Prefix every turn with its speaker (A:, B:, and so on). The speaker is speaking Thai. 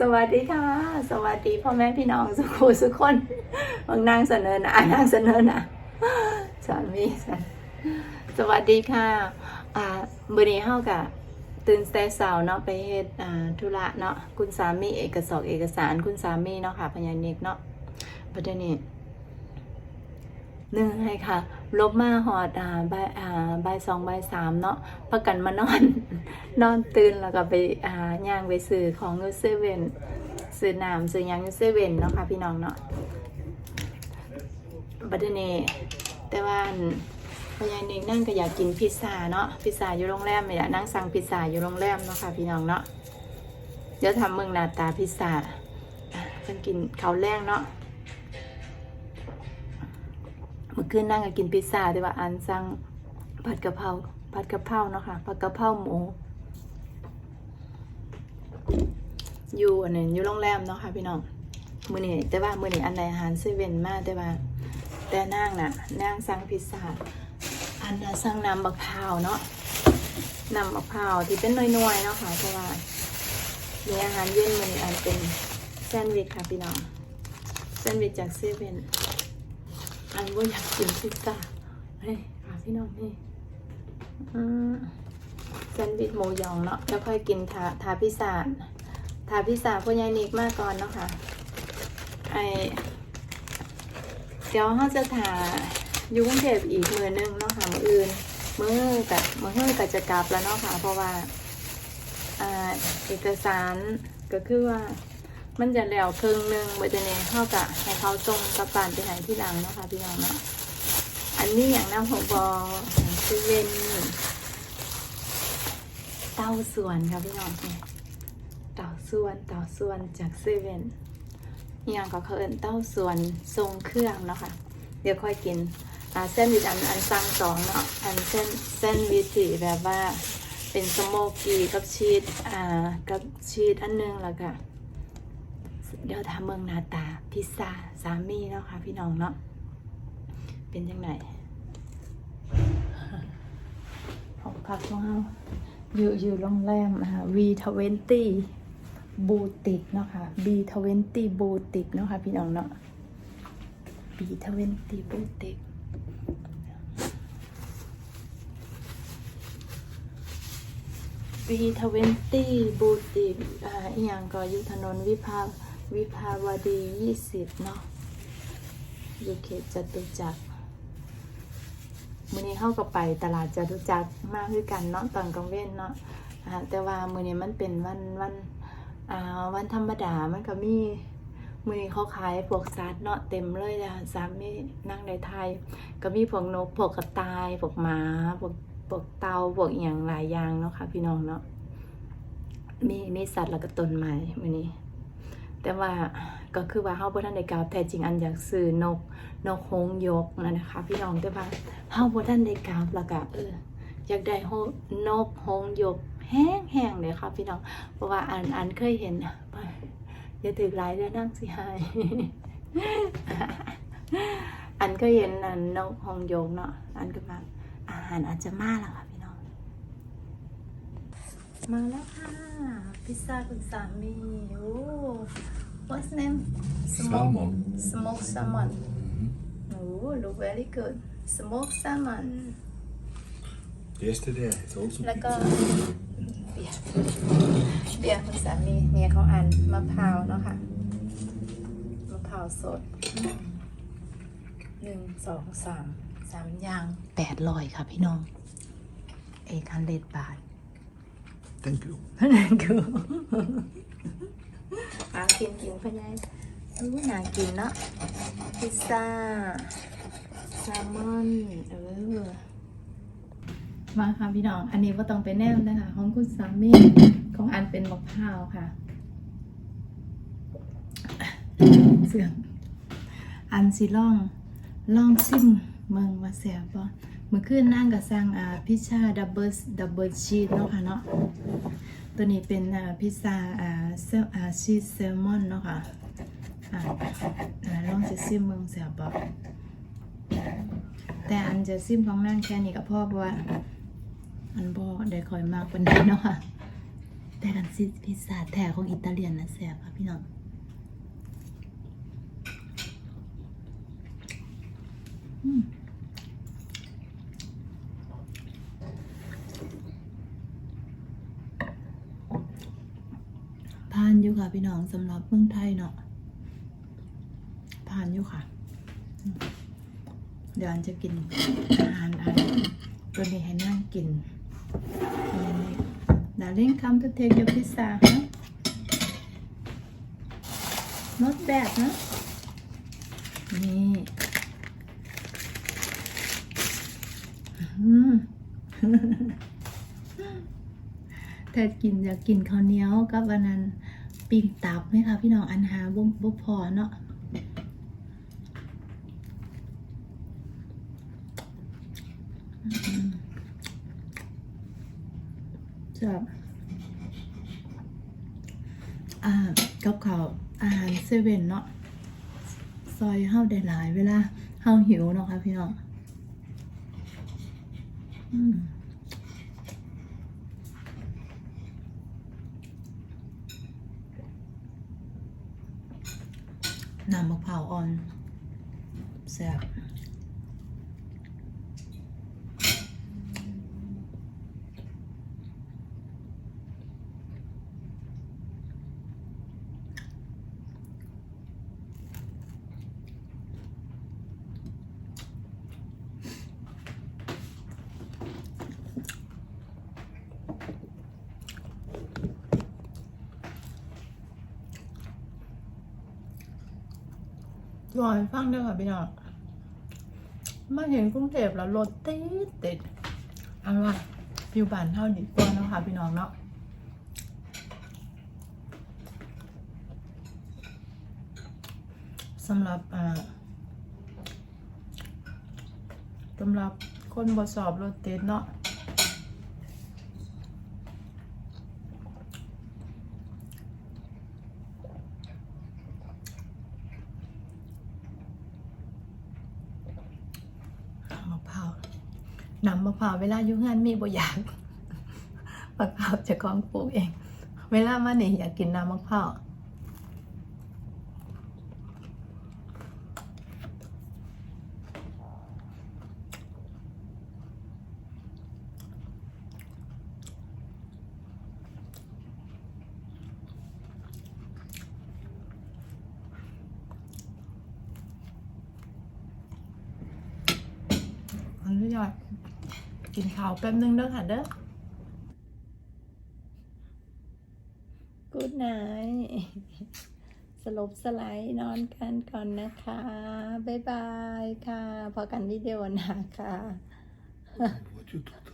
A: สวัสดีค่ะ สวัสดีพ่อแม่พี่น้องสุขุสุกคนบางนางเสนอหนะนางเสนอหนะสามีสวัสดีค่ะอ่ามื่อนี้เฮากะตื่นแต่เสาเนาะไปเฮ็ดอ่าธุระเนาะคุณสามีเอกสารเอกสารคุณสามีเนาะค่ะพญานิกเนาะประเด็นนี้ หนึ่งให้ค่ะ ลบมาหอดอ่าบ่ายอ่าบ่ายสองใบสามเนาะพักกันมานอน นอนตื่นแล้วก็ไปอ่าย่างไปซื้อของยูเซเว่นซื้อน้ำซื้อยังยูเซเว่นเนาะค่ะพี่น้องเนาะบัดนี้แต่ว่าอันพยายนิกนั่งก็อยากกินพิซซ่าเนาะพิซซ่าอยู่โรงแรมไม่อยากนั่งสั่งพิซซ่าอยู่โรงแรมเนาะค่ะพี่น้องเนาะเดี๋ยวทำเมืองหน้าตาพิซซ่าเพิ่นกินข้าวแรงเนาะ อคืนนั่งก็กินพิซซ่าแต่ว่าอันสั่งผัดกะเพราผัดกะเพราเนาะค่ะผัดกะเพราหมู อยู่อันนี้อยู่โรงแรมเนาะค่ะพี่น้องมื้อนี้แต่ว่ามื้อนี้อันใดอาหารเซเว่นมากแต่ว่า แต่นางน่ะนางสั่งพิซซ่าอันน่ะสั่งน้ำบักพร้าวเนาะน้ำบักพร้าวที่เป็นน่วยๆเนาะค่ะเพราะว่ามีอาหารเย็นมื้อนี้อันเป็นแซนด์วิชค่ะพี่น้องแซนด์วิชจากเซเว่น อันว่าอยากกินพิซซ่าเฮ้ยค่ะพี่น้องนี่อืมแซนด์วิชหมูยองเนาะแล้วค่อยกินทาทาพิซซ่าถาพี่าพ่อใหญ่นิกมาก่อนเนาะค่ะไอเดี๋ยวเขาจะถาอยู่กรุงเทพอีกมือหนึงเนาะค่ะมืออื่นมือกับมือเฮือกับจะกลับแล้วเนาะค่ะเพราะว่าอ่าเอกสารก็คือว่า มันจะแล้วครึ่งหนึ่งเมื่อจะเนี่ยเขากะให้เขาส่งกลับบ้านไปใหายที่หลังนะคะพี่น้องเนาะอันนี้อย่างน้ำหกบอคือเวนเต้าส่วนค่ะพี่น้องเนี่ยเต่าส่วนเต่าส่วนจากเซเว่นอย่างก็เขาเอินเต้าส่วนทรงเครื่องเนาะค่ะเดี๋ยวค่อยกินเส้นวิชอันอันสั่งสองเนาะอันเส้นเส้นวิธีแบบว่าเป็นสโมกกี้กับชีสอ่ากับชีสอันหนึงแล้วก็ เดี๋ยวทำเมืองนาตาพิซซ่าสามีเนาะค่ะพี่น้องเนาะเป็นยังไงของพักของเราอยู่อยู่โรงแรมอ่า V20 บูติกเนาะค่ะ B20 บูติกเนาะค่ะพี่น้องเนาะ B20 บูติก B20 บูติกอ่าอีหยังก็อยู่ถนนวิภา วิภาวดี20เนาะอยู่เขตจตุจักรมื้อนี้เข้ากับไปตลาดจตุจักรมากคือกันเนาะตอนกลางเว้นเนาะแต่ว่ามื้อนี้มันเป็นวันวันอ่าวันธรรมดามันก็มีมือนี้เขาขายพวกสัตว์เนาะเต็มเลยจ้ะสามีนั่งในไทย ก็มีพวกนกพวกกระต่ายพวกหมาพวกพวกเต่าพวกอย่างหลายอย่างเนาะค่ะพี่น้องเนาะมีมีสัตว์แล้วก็ต้นไม้มือนี้ แต่ว่าก็คือว่าเฮาบ่ทันได้กล่าวแท้จริงอันอยากซื้อนกนกหงยกนั่นะคะ พี่น้องแต่ว่าเฮาบ่ทันได้กราบแล้วก็เอออยากได้โฮนกหงยกแห้งๆเลยค่ะพี่น้อง เพราะว่าอันอันเคยเห็นอะไปอย่าถือหลายเด้อนั่งสิหายอันก็เห็นอันนกหงยกเนาะอันก็มาอาหารอาจจะมาแล้วค่ะ มาแล้วค่ะ พิซซ่าคุณสามีโอ้ what's name
B: Salmon.
A: smoked salmon Oh, look very good. Smoked salmon.
B: Yesterday I told some
A: แล้วก็
B: people.
A: เบียร์เบียร์คุณสามีเนี่ยเขาอ่านมะพร้าวเนาะค่ะมะพร้าวสดหนึ่งสองสามสามอย่างแปดร้อยค่ะพี่น้องเอกคันเลดบาท
B: Thank you.
A: นั่นคืออากินกินพะยายอู้น่ากินเนาะพิซซ่าแซลมอนเออมาค่ะพี่น้อง อันนี้ก็ต้องไปแนมนะคะของคุณสามีของอันเป็นมะพร้าวค่ะ เสื่อมอันสิล่องล่องซิมเมืองว่าแสบบ่เมื่อคืนนั่งกับสั่งอ่าพิซซ่าดับเบิลดับเบิลชีสเนาะค่ะเนาะ ตัวนี้เป็นพิซซ่าเซลอ่าชีสแซลมอนเนาะค่ะอ่าอ่าลองจะซิมเมืองแสบบ่แต่อันจะซิมของนั่งแค่นี้ก็พอเพราะว่าอันบ่ได้คอยมากปานใดเนาะค่ะแต่กันซิพิซซ่าแท้ของอิตาเลียนนะแซ่บค่ะพี่น้องอืมผ่าน อยู่ค่ะพี่น้องสำหรับเมืองไทยเนาะผ่านอยู่ค่ะ เดี๋ยวอันจะกินอาหารอันตัวนี้ให้นั่งกิน Darling, come to take your pizza, huh? Not bad, huh? นี่อืมแต่กินอยากกินข้าวเหนียวกับอันนั้น ปิ้งตับไหมคะพี่น้องอันหาบ่บ่พอเนาะจับอ่ากับข้าวอาหารเซเว่นเนาะซอยเฮาได้หลายเวลาเฮาหิวเนาะค่ะพี่น้องอืม น้ำมะพร้าวอ่อนแซ่บ รอให้ฟังด้วยค่ะพี่น้องมาเห็นกรุงเทพแล้วรถติดติดเอาว่าฟิวบานเท่าดีกว่านะค่ะพี่น้องเนาะสำหรับอ่าสำหรับคนบสอบรถติดเนาะน้ำมะพร้าวน้ำ มะพร้าวเวลาอยู่งานมีบ่อยากมะพร้าวจะของปลูกเอง เวลามาเนี่ยอยากกินน้ำมะพร้าว ขออนุญาต กินข้าวแป๊บนึงเด้อค่ะเด้อ Good night สลบสไลด์นอนกันก่อนนะคะ บ๊ายบายค่ะ พอกันวิดีโอหน้าค่ะ
B: What you talking